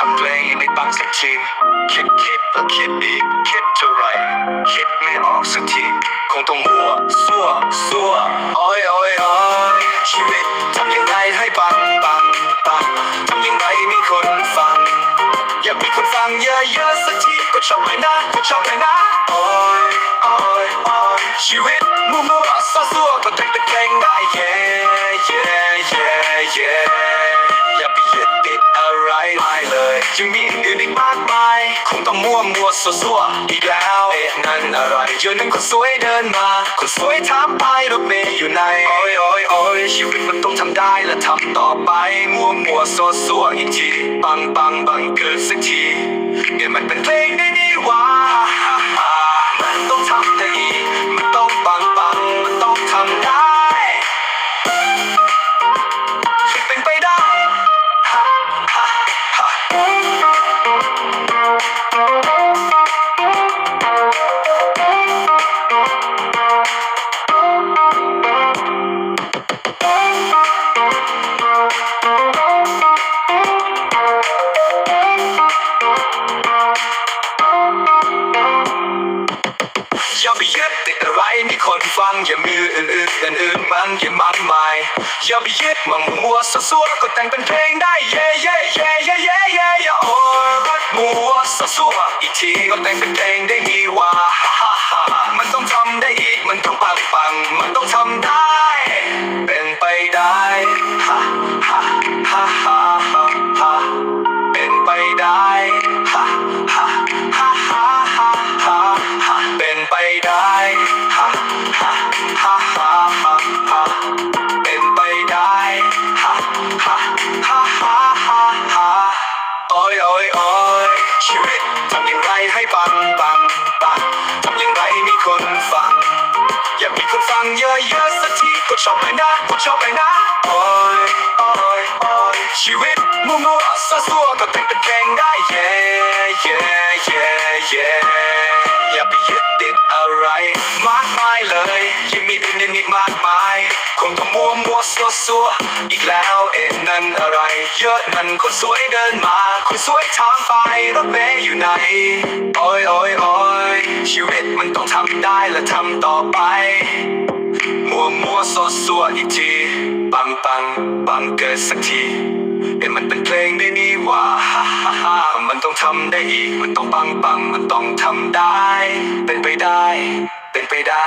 ทำเพลงให้ไม่ปังสักทีคิดคิดแล้วคิดอีกคิดเท่าไรคิดไม่ออกสักทีคงต้องมัวซัวซัวโอ้ยโอ้ยโอ้ยชีวิตทำยังไงให้ปังปังปังทำยังไงมีคนฟัง อยากมีคนฟังเยอะๆสักทีก็ชอบเลยนะก็ชอบเลยนะโอ้ยโอ้ยโอ้ยชีวิตมัวมัวซัวซัวก็แต่งเป็นเพลงได้ yeah yeah yeah yeah ไรเลยยังมีอื่นอีกมากมายคงต้องมั่วมัวซัวซัวอีกแล้วเอ๊ะนั่นอะไรเดี๋ยวนึงคนสวยเดินมาคนสวยถามไปรถเมย์อยู่ไหนโอ้ยโอ้ยโอ้ยชีวิตมันต้องทำได้และทำต่อไปมั่วมัวซัวซัวอีกทีปังปังบังเกิดสักทีเนี่ยมันเป็นเพลงได้ วังอย่ามืออื่นๆอื่นมันอย่ามากมายอย่าไปยึดมันมัวซัวๆก็แต่งเป็นเพลงได้เย่เย่เย่เย่เย่เย่อย่าโอ้ยมัวซัวๆอีกทีก็แต่งเป็นเพลงได้ดีว่าฮ่าฮ่ามันต้องทำได้อีกมันต้องปังปังมันต้องทำได้ เป็นไปได้ฮ่าฮ่าฮ่าฮ่าฮ่าฮ่าเป็นไปได้ฮ่าฮ่าฮ่าฮ่าฮ่าฮ่าเป็นไปได้ ปังปังปังทำอย่างไรมีคนฟัง อยากมีคนฟังเยอะๆสักทีก็ชอบเลยนะก็ชอบเลยนะโอ้ยโอ้ยโอ้ยชีวิตมัวมัวซัวซัวก็แต่งเป็นเพลงได้ yeah yeah yeah yeah อย่าไปยึดติดอะไรมากมายเลยยังมีอื่นอีกมากมายคงต้องมัวมัวซัวซัวอีกแล้วเอ็นนั่นอะไร เยอะนั่นคนสวยเดินมาคนสวยถามไปรถเมย์ ไหน โอ้ยโอ้ยโอ้ยชีวิตมันต้องทำได้และทำต่อไป มัวมัวซัวซัวอีกทีปังปังปังเกิดสักทีเอ็มันเป็นเพลงได้นี่ว่าฮ่าฮ่าฮ่ามันต้องทำได้อีก มันต้องปังปังมันต้องทำได้ เป็นไปได้ เป็นไปได้